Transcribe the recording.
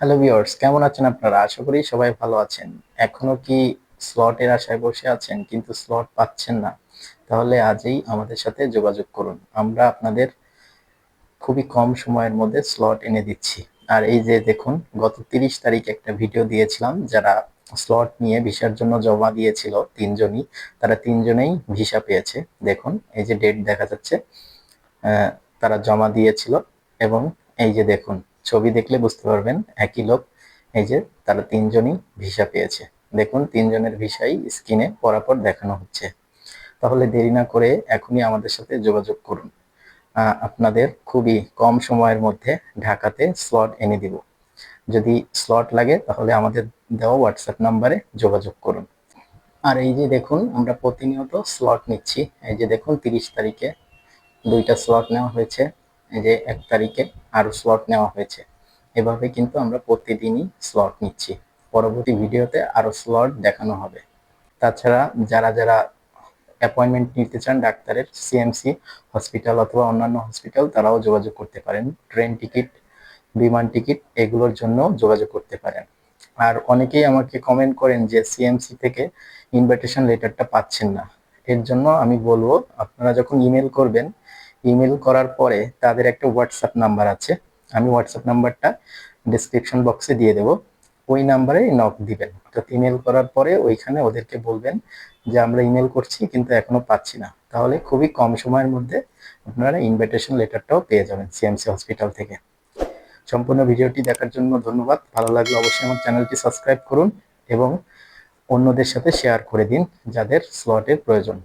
Hello viewers কেমন আছেন আপনারা? আশা করি সবাই ভালো আছেন। এখনও কি স্লটের আশায় বসে আছেন? কিন্তু স্লট পাচ্ছেন না। তাহলে আজই আমাদের সাথে যোগাযোগ করুন। আমরা আপনাদের খুবই কম সময়ের মধ্যে স্লট এনে দিচ্ছি। আর এই যে দেখুন, গত তিরিশ তারিখ একটা ভিডিও দিয়েছিলাম, যারা স্লট নিয়ে ভিসার জন্য জমা দিয়েছিল তিনজনই, তারা তিনজনেই ভিসা পেয়েছে। দেখুন, এই যে ডেট দেখা যাচ্ছে তারা জমা দিয়েছিল এবং এই যে দেখুন ছবি দেখলে বুঝতে পারবেন একই লোক, এই যে তারা তিনজনই ভিসা পেয়েছে। দেখুন, তিনজনের ভিসাই স্ক্রিনে পরাপর দেখানো হচ্ছে। তাহলে দেরি না করে এখনই আমাদের সাথে যোগাযোগ করুন। আপনাদের খুবই কম সময়ের মধ্যে ঢাকাতে স্লট এনে দিব। যদি স্লট লাগে, তাহলে আমাদের দেওয়া হোয়াটসঅ্যাপ নাম্বারে যোগাযোগ করুন। আর এই যে দেখুন, আমরা প্রতিনিয়ত স্লট নিচ্ছি। এই যে দেখুন, তিরিশ তারিখে দুইটা স্লট নেওয়া হয়েছে। যে এক তারিখে আরও স্লট নেওয়া হয়েছে। এভাবে কিন্তু আমরা প্রতিদিনই স্লট নিচ্ছি। পরবর্তী ভিডিওতে আরও স্লট দেখানো হবে। তাছাড়া যারা যারা অ্যাপয়েন্টমেন্ট নিতে চান ডাক্তারের সিএমসি হসপিটাল অথবা অন্যান্য হসপিটাল তারাও যোগাযোগ করতে পারেন। ট্রেন টিকিট বিমান টিকিট এগুলোর জন্য যোগাযোগ করতে পারেন। আর অনেকেই আমাকে কমেন্ট করেন যে সিএমসি থেকে ইনভাইটেশন লেটারটা পাচ্ছেন না। এর জন্য আমি বলব, আপনারা যখন ইমেল করবেন ইমেল করার পরে তাদের একটা হোয়াটসঅ্যাপ নাম্বার আছে। আমি হোয়াটসঅ্যাপ নাম্বারটা ডিসক্রিপশন বক্সে দিয়ে দেবো। ওই নাম্বারে নক দিবেন। অর্থাৎ ইমেল করার পরে ওইখানে ওদেরকে বলবেন যে, আমরা ইমেল করছি, কিন্তু এখনও পাচ্ছি না। তাহলে খুবই কম সময়ের মধ্যে আপনারা ইনভাইটেশন লেটারটাও পেয়ে যাবেন সিএমসি হসপিটাল থেকে। সম্পূর্ণ ভিডিওটি দেখার জন্য ধন্যবাদ। ভালো লাগলে অবশ্যই আমার চ্যানেলটি সাবস্ক্রাইব করুন এবং অন্যদের সাথে শেয়ার করে দিন যাদের স্লটের প্রয়োজন।